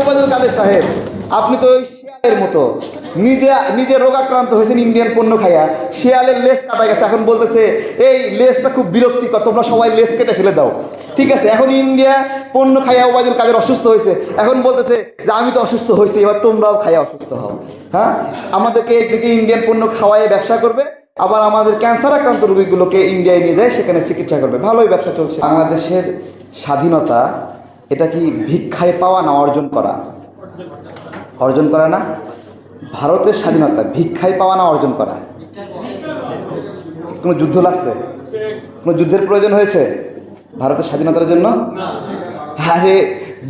ওবায়দুল কাদের সাহেব, আপনি তো ওই শিয়ালের মতো। নিজে নিজে রোগাক্রান্ত হয়েছেন ইন্ডিয়ান পণ্য খাইয়া। শিয়ালের লেজ কাটা গেছে, এখন বলতেছে, এই লেজটা খুব বিরক্তিকর, তোমরা সবাই লেজ কেটে ফেলে দাও। ঠিক আছে, এখন ইন্ডিয়া পণ্য খাইয়া ওবায়দুল কাদের অসুস্থ হয়েছে। এখন বলতেছে যে, আমি তো অসুস্থ হয়েছি, এবার তোমরাও খাইয়া অসুস্থ হও। হ্যাঁ? আমাদেরকে একদিকে ইন্ডিয়ান পণ্য খাওয়াই ব্যবসা করবে, আবার আমাদের ক্যান্সার আক্রান্ত রোগীগুলোকে ইন্ডিয়ায় নিয়ে যায়, সেখানে চিকিৎসা করবে। ভালোই ব্যবসা চলছে। বাংলাদেশের স্বাধীনতা এটা কি ভিক্ষায় পাওয়া না অর্জন করা? অর্জন করা না? ভারতের স্বাধীনতা, ভিক্ষায় পাওয়া না অর্জন করা? কোনো যুদ্ধ লাগছে? কোনো যুদ্ধের প্রয়োজন হয়েছে ভারতের স্বাধীনতার জন্য? আরে,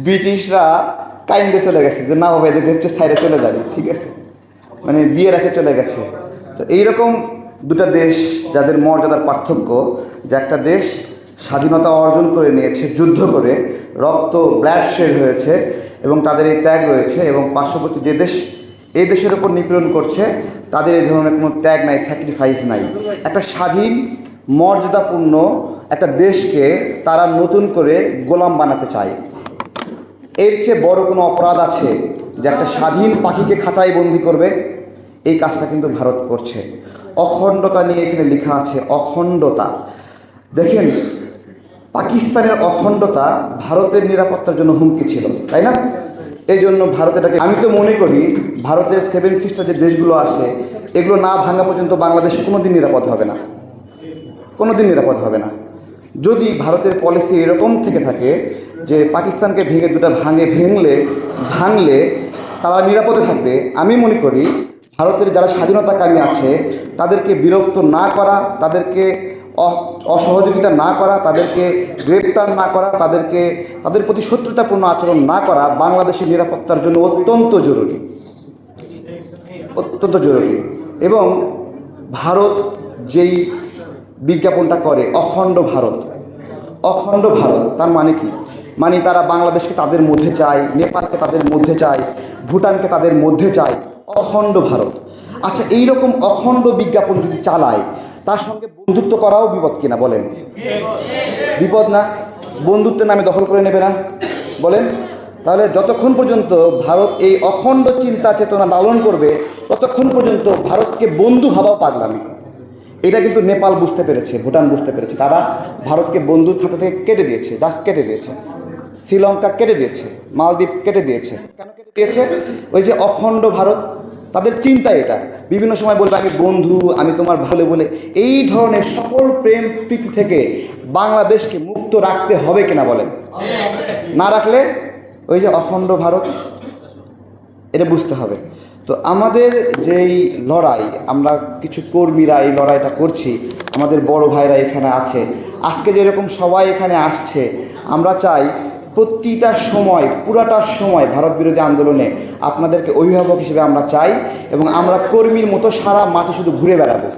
ব্রিটিশরা কাইন্ডে চলে গেছে যে, না বাবা এদেরকে হচ্ছে সাইডে চলে যাবে। ঠিক আছে? মানে দিয়ে রাখে চলে গেছে। তো এইরকম দুটা দেশ যাদের মর্যাদার পার্থক্য, যে একটা দেশ স্বাধীনতা অর্জন করে নিয়েছে, যুদ্ধ করে, রক্ত ব্লাড শেড হয়েছে এবং তাদের এই ত্যাগ রয়েছে এবং পার্শ্ববর্তী যে দেশ, এই দেশের উপর নিপীড়ন করছে, তাদের এই ধরনের কোনো ত্যাগ নাই স্যাক্রিফাইস নাই। একটা স্বাধীন, মর্যাদাপূর্ণ একটা দেশকে তারা নতুন করে গোলাম বানাতে চায়। এর চেয়ে বড় কোনো অপরাধ আছে যে একটা স্বাধীন পাখিকে খাঁচায় বন্দি করবে? এই কাজটা কিন্তু ভারত করছে। অখণ্ডতা নিয়ে এখানে লেখা আছে, অখণ্ডতা। দেখেন পাকিস্তানের অখণ্ডতা ভারতের নিরাপত্তার জন্য হুমকি ছিল, তাই না? এই জন্য ভারত এটাকে, আমি তো মনে করি ভারতের সেভেন সিস্টার যে দেশগুলো আসে এগুলো না ভাঙা পর্যন্ত বাংলাদেশ কোনোদিন নিরাপদ হবে না। কোনোদিন নিরাপদ হবে না। যদি ভারতের পলিসি এরকম থেকে থাকে যে পাকিস্তানকে ভেঙে দুটা ভাঙে ভেঙলে, ভাঙলে তারা নিরাপদে থাকবে, আমি মনে করি ভারতের যারা স্বাধীনতাকামী আছে, তাদেরকে বিরক্ত না করা, তাদেরকে অসহযোগিতা না করা, তাদেরকে গ্রেপ্তার না করা, তাদেরকে, তাদের প্রতি শত্রুতাপূর্ণ আচরণ না করা বাংলাদেশের নিরাপত্তার জন্য অত্যন্ত জরুরি। অত্যন্ত জরুরি। এবং ভারত যেই বিজ্ঞাপনটা করে, অখণ্ড ভারত অখণ্ড ভারত, তার মানে কি? মানে তারা বাংলাদেশকে তাদের মধ্যে চায়, নেপালকে তাদের মধ্যে চায়, ভুটানকে তাদের মধ্যে চায়, অখণ্ড ভারত। আচ্ছা এই রকম অখণ্ড বিজ্ঞাপন যদি চালায় তার সঙ্গে বন্ধুত্ব করাও বিপদ কিনা বলেন। বিপদ না, বন্ধুত্বের নামে দখল করে নেবে না। বলেন, তাহলে যতক্ষণ পর্যন্ত ভারত এই অখণ্ড চিন্তা চেতনা লালন করবে, ততক্ষণ পর্যন্ত ভারতকে বন্ধু ভাবাও পাগলামি। এটা কিন্তু নেপাল বুঝতে পেরেছে, ভুটান বুঝতে পেরেছে। তারা ভারতকে বন্ধুর খাতা থেকে কেটে দিয়েছে দাস কেটে দিয়েছে। শ্রীলঙ্কা কেটে দিয়েছে, মালদ্বীপ কেটে দিয়েছে। কেন কেটে দিয়েছে? ওই যে অখণ্ড ভারত তাদের চিন্তা এটা। বিভিন্ন সময় বলবে, আমি বন্ধু, আমি তোমার ভালো বলে। এই ধরনের সকল প্রেম প্রীতি থেকে বাংলাদেশকে মুক্ত রাখতে হবে কিনা বলেন। না রাখলে ওই যে অখণ্ড ভারত, এটা বুঝতে হবে। তো আমাদের যেই লড়াই, আমরা কিছু কর্মীরা এই লড়াইটা করছি, আমাদের বড় ভাইরা এখানে আছে। আজকে যেরকম সবাই এখানে আসছে, আমরা চাই প্রতিটা সময়, পুরাটা সময় ভারত বিরোধী আন্দোলনে আপনাদেরকে অভিভাবক হিসেবে আমরা চাই এবং আমরা কর্মীর মতো সারা মাঠে শুধু ঘুরে বেড়াবো।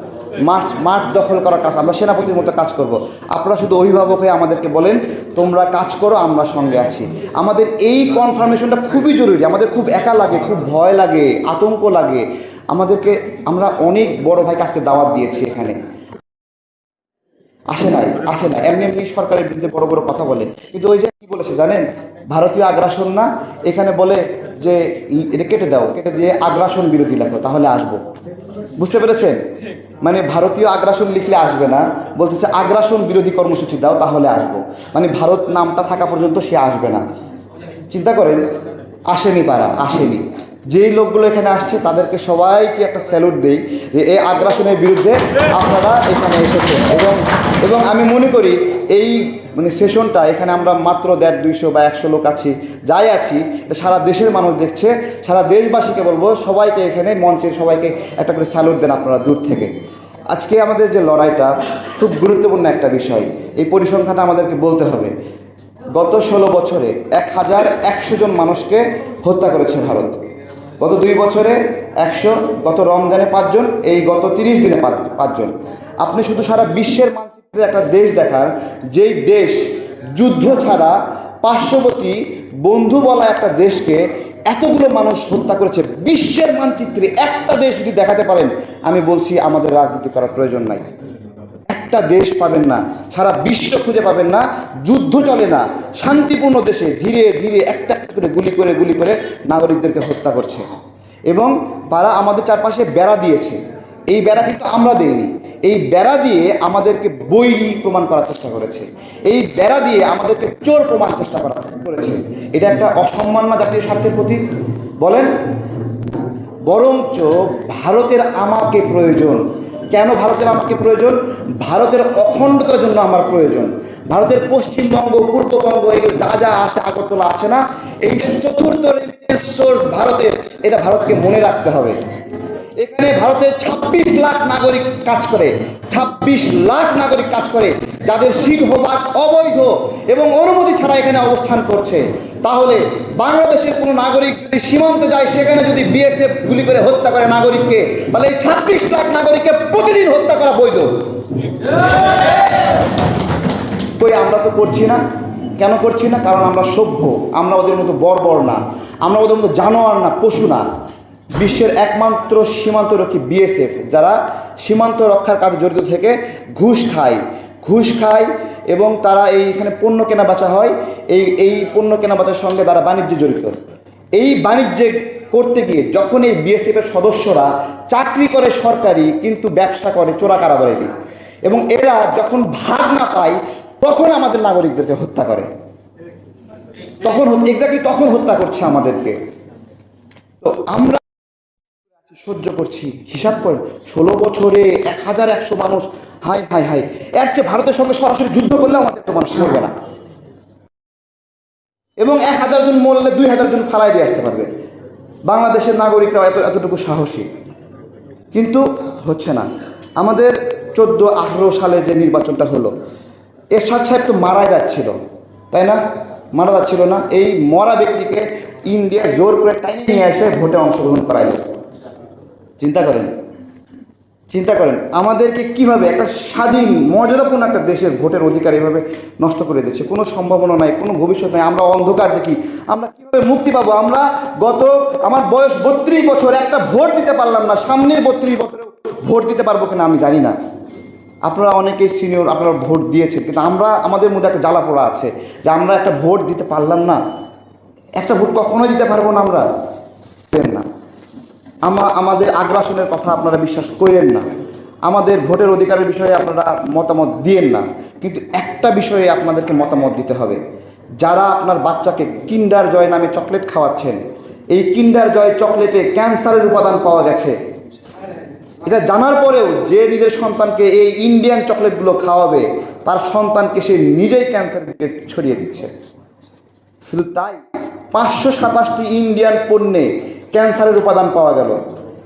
মাঠ মাঠ দখল করার কাজ, আমরা সেনাপতির মতো কাজ করব। আপনারা শুধু অভিভাবক হয়ে আমাদেরকে বলেন, তোমরা কাজ করো, আমরা সঙ্গে আছি। আমাদের এই কনফার্মেশনটা খুবই জরুরি, আমাদের খুব একা লাগে, খুব ভয় লাগে, আতঙ্ক লাগে। আমাদেরকে, আমরা অনেক বড় ভাইকে আজকে দাওয়াত দিয়েছি এখানে। আসে নাই, আসে না এমনি এমনি সরকারের বিরুদ্ধে বড় বড় কথা বলে। কিন্তু ওই যে কি বলেছে জানেন? ভারতীয় আগ্রাসন না? এখানে বলে যে, এটা কেটে দাও, কেটে দিয়ে আগ্রাসন বিরোধী লেখো, তাহলে আসব। বুঝতে পেরেছেন? মানে ভারতীয় আগ্রাসন লিখলে আসবে না, বলতেছে আগ্রাসন বিরোধী কর্মসূচি দাও, তাহলে আসব। মানে ভারত নামটা থাকা পর্যন্ত সে আসবে না। চিন্তা করেন, আসেনি তারা, আসেনি। যেই লোকগুলো এখানে আসছে, তাদেরকে সবাইকে একটা স্যালুট দেই যে এই আগ্রাসনের বিরুদ্ধে আপনারা এখানে এসেছেন। এবং এবং আমি মনে করি এই মানে সেশনটা এখানে আমরা মাত্র দেড়, দুইশো বা একশো লোক আছি, যাই আছি সারা দেশের মানুষ দেখছে, সারা দেশবাসীকে বলব, সবাইকে এখানে মঞ্চের সবাইকে একটা করে স্যালুট দেন আপনারা দূর থেকে। আজকে আমাদের যে লড়াইটা খুব গুরুত্বপূর্ণ একটা বিষয়, এই পরিসংখ্যানটা আমাদেরকে বলতে হবে। গত ষোলো বছরে এক হাজার একশো জন মানুষকে হত্যা করেছে ভারত। গত দুই বছরে একশো, গত রমজানে পাঁচজন, এই গত তিরিশ দিনে পাঁচজন। আপনি শুধু সারা বিশ্বের মানচিত্রে একটা দেশ দেখান, যেই দেশ যুদ্ধ ছাড়া পার্শ্ববর্তী বন্ধু বলা একটা দেশকে এতগুলো মানুষ হত্যা করেছে, বিশ্বের মানচিত্রে একটা দেশ যদি দেখাতে পারেন, আমি বলছি আমাদের রাজনীতি করার প্রয়োজন নাই। একটা দেশ পাবেন না, সারা বিশ্ব খুঁজে পাবেন না, যুদ্ধ চলে না, শান্তিপূর্ণ দেশে ধীরে ধীরে একটা একটা করে গুলি করে গুলি করে নাগরিকদেরকে হত্যা করছে। এবং তারা আমাদের চারপাশে বেড়া দিয়েছে। এই বেড়া কিন্তু আমরা দেইনি। এই বেড়া দিয়ে আমাদেরকে বৈরী প্রমাণ করার চেষ্টা করেছে। এই বেড়া দিয়ে আমাদেরকে চোর প্রমাণ চেষ্টা করা করেছে। এটা একটা অসম্মান না জাতীয় স্বার্থের প্রতি বলেন? বরঞ্চ ভারতের আমাকে প্রয়োজন কেন ভারতের আমাকে প্রয়োজন? ভারতের অখণ্ডতার জন্য আমার প্রয়োজন। ভারতের পশ্চিমবঙ্গ, পূর্ববঙ্গ, এগুলো যা যা আছে আগরতলা আছে না এই চতুর্থ রেমিটেন্স সোর্স ভারতের। এটা ভারতকে মনে রাখতে হবে। এখানে ভারতের ২৬ লাখ নাগরিক কাজ করে ২৬ লাখ নাগরিক কাজ করে, যাদের সিংহভাগ অবৈধ এবং অনুমতি ছাড়া এখানে অবস্থান করছে। তাহলে বাংলাদেশের কোনো নাগরিক যদি সীমান্তে যায়, সেখানে যদি বিএসএফ গুলি করে হত্যা করে নাগরিককে, তাহলে এই ছাব্বিশ লাখ নাগরিককে প্রতিদিন হত্যা করা বৈধ। কই, আমরা তো করছি না। কেন করছি না? কারণ আমরা সভ্য, আমরা ওদের মতো বর্বর না। আমরা ওদের মতো জানোয়ার না, পশু না। বিশ্বের একমাত্র সীমান্তরক্ষী বিএসএফ যারা সীমান্ত রক্ষার কাজে জড়িত থেকে ঘুষ খায়। ঘুষ খায় এবং তারা এই এখানে পণ্য কেনা বেচা হয়। এই এই পণ্য কেনা বেচার সঙ্গে তারা বাণিজ্যে জড়িত। এই বাণিজ্যে করতে গিয়ে যখন এই বিএসএফের সদস্যরা চাকরি করে সরকারি, কিন্তু ব্যবসা করে চোরা কারাবারেরই। এবং এরা যখন ভাগ না পায়, তখন আমাদের নাগরিকদেরকে হত্যা করে। তখন এক্স্যাক্টলি তখন হত্যা করছে আমাদেরকে। তো আমরা সহ্য করছি। হিসাব করেন, ষোলো বছরে এক হাজার একশো মানুষ, হাই হাই হাই। এর চেয়ে ভারতের সঙ্গে সরাসরি যুদ্ধ করলে আমাদের তো মানুষ মরবে না। এবং এক হাজার জন মরলে দুই হাজার জন ফালাই দিয়ে আসতে পারবে। বাংলাদেশের নাগরিকরাও এত এতটুকু সাহসী। কিন্তু হচ্ছে না। আমাদের চোদ্দ, আঠেরো সালে যে নির্বাচনটা হলো, এরশাদ সাহেব তো মারা যাচ্ছিল, তাই না? মারা যাচ্ছিল না। এই মরা ব্যক্তিকে ইন্ডিয়া জোর করে টাইনে নিয়ে এসে ভোটে অংশগ্রহণ করাইল। চিন্তা করেন। চিন্তা করেন, আমাদেরকে কীভাবে একটা স্বাধীন, মর্যাদাপূর্ণ একটা দেশের ভোটের অধিকার এভাবে নষ্ট করে দিচ্ছে? কোনো সম্ভাবনা নাই, কোনো ভবিষ্যৎ নাই, আমরা অন্ধকার দেখি। আমরা কীভাবে মুক্তি পাবো? আমরা গত, আমার বয়স বত্রিশ বছর, একটা ভোট দিতে পারলাম না, সামনের বত্রিশ বছরেও ভোট দিতে পারব কিনা আমি জানি না। আপনারা অনেকেই সিনিয়র আপনারা ভোট দিয়েছেন, কিন্তু আমরা, আমাদের মধ্যে একটা জ্বালা পোড়া আছে যে আমরা একটা ভোট দিতে পারলাম না। একটা ভোট কখনোই দিতে পারব না আমরা। না। আমা আমাদের আগ্রাসনের কথা আপনারা বিশ্বাস করেন না। আমাদের ভোটের অধিকারের বিষয়ে আপনারা মতামত দিয়েন না। কিন্তু একটা বিষয়ে আপনাদেরকে মতামত দিতে হবে। যারা আপনার বাচ্চাকে কিন্ডার জয় নামে চকলেট খাওয়াচ্ছেন, এই কিন্ডার জয় চকলেটে ক্যান্সারের উপাদান পাওয়া গেছে। এটা জানার পরেও যে নিজের সন্তানকে এই ইন্ডিয়ান চকলেটগুলো খাওয়াবে, তার সন্তানকে সে নিজেই ক্যান্সারের দিকে ছড়িয়ে দিচ্ছে। শুধু তাই, পাঁচশো সাতাশটি ইন্ডিয়ান পণ্যে ক্যান্সারের উপাদান পাওয়া গেল।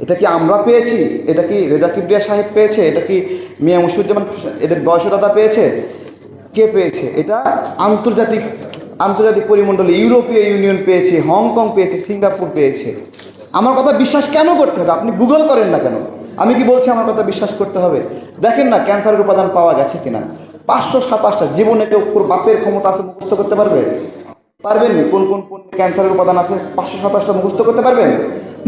এটা কি আমরা পেয়েছি? এটা কি রেজা কিবরিয়া সাহেব পেয়েছে? এটা কি মিয়া মুসুজ্জামান এদের বয়সদাতা পেয়েছে? কে পেয়েছে? এটা আন্তর্জাতিক আন্তর্জাতিক পরিমণ্ডলে, ইউরোপীয় ইউনিয়ন পেয়েছে, হংকং পেয়েছে, সিঙ্গাপুর পেয়েছে। আমার কথা বিশ্বাস কেন করতে হবে? আপনি গুগল করেন না কেন? আমি কি বলছি আমার কথা বিশ্বাস করতে হবে? দেখেন না ক্যান্সারের উপাদান পাওয়া গেছে কিনা। পাঁচশো সাতাশটা, জীবনে কেউ পুরো বাপের ক্ষমতা আছে মুখস্থ করতে পারবে? পারবেন নি? কোন কোন কোন ক্যান্সারের উপাদান আছে? পাঁচশো সাতাশটা মুখস্থ করতে পারবেন?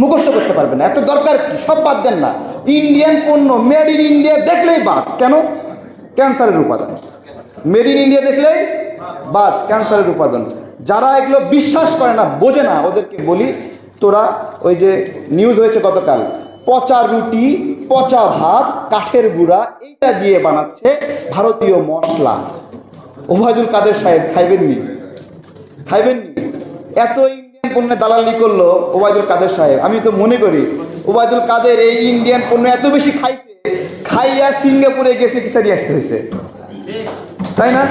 মুখস্থ করতে পারবেন এত দরকার কি? সব বাদ দেন না। ইন্ডিয়ান পণ্য মেড ইন ইন্ডিয়া দেখলেই বাদ। কেন? ক্যান্সারের উপাদান। মেড ইন ইন্ডিয়া দেখলেই বাদ। ক্যান্সারের উপাদান। যারা এগুলো বিশ্বাস করে না, বোঝে না, ওদেরকে বলি, তোরা ওই যে নিউজ হয়েছে গতকাল, পচা রুটি, পচা ভাত, কাঠের গুঁড়া, এইটা দিয়ে বানাচ্ছে ভারতীয় মশলা। ওবায়দুল কাদের সাহেব খাইবেননি খাইবেননি এত ইন্ডিয়ান পণ্যে দালালি করল ওবায়দুল কাদের সাহেব। আমি তো মনে করি, ওবায়দুল কাদের এই ইন্ডিয়ান পণ্য এত বেশি খাইছে, খাইয়া সিঙ্গাপুরে গেছে নিয়ে আসতে হয়েছে। তাই না?